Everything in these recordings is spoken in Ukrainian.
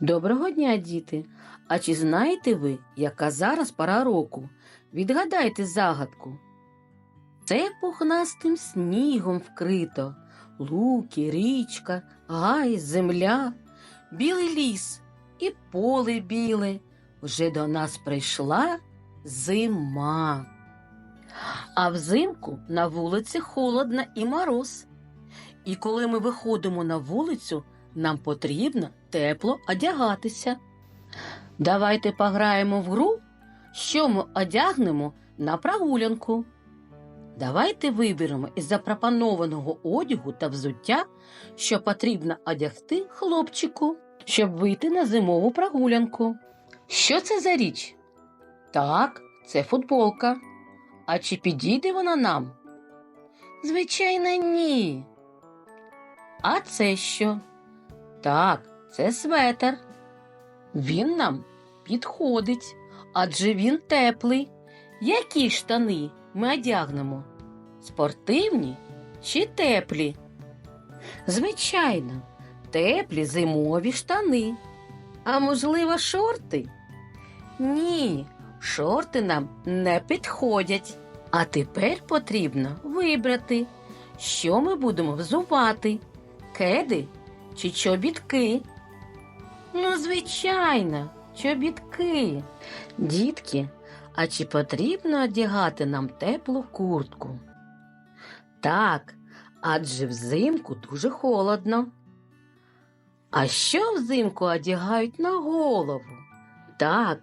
Доброго дня, діти! А чи знаєте ви, яка зараз пора року? Відгадайте загадку. Це пухнастим снігом вкрито, луки, річка, гай, земля, білий ліс і поле біле. Вже до нас прийшла зима. А взимку на вулиці холодно і мороз. І коли ми виходимо на вулицю, нам потрібно тепло одягатися. Давайте пограємо в гру, що ми одягнемо на прогулянку. Давайте виберемо із запропонованого одягу та взуття, що потрібно одягти хлопчику, щоб вийти на зимову прогулянку. Що це за річ? Так, це футболка. А чи підійде вона нам? Звичайно, ні. А це що? Так, це светер. Він нам підходить, адже він теплий. Які штани ми одягнемо? Спортивні чи теплі? Звичайно, теплі зимові штани. А можливо, шорти? Ні, шорти нам не підходять. А тепер потрібно вибрати, що ми будемо взувати: кеди чи чобітки? Ну, звичайно, чобітки. Дітки, а чи потрібно одягати нам теплу куртку? Так, адже взимку дуже холодно. А що взимку одягають на голову? Так,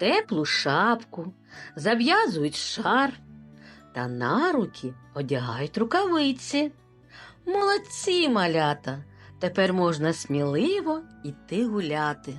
теплу шапку, зав'язують шар та на руки одягають рукавиці. Молодці, малята! Тепер можна сміливо йти гуляти.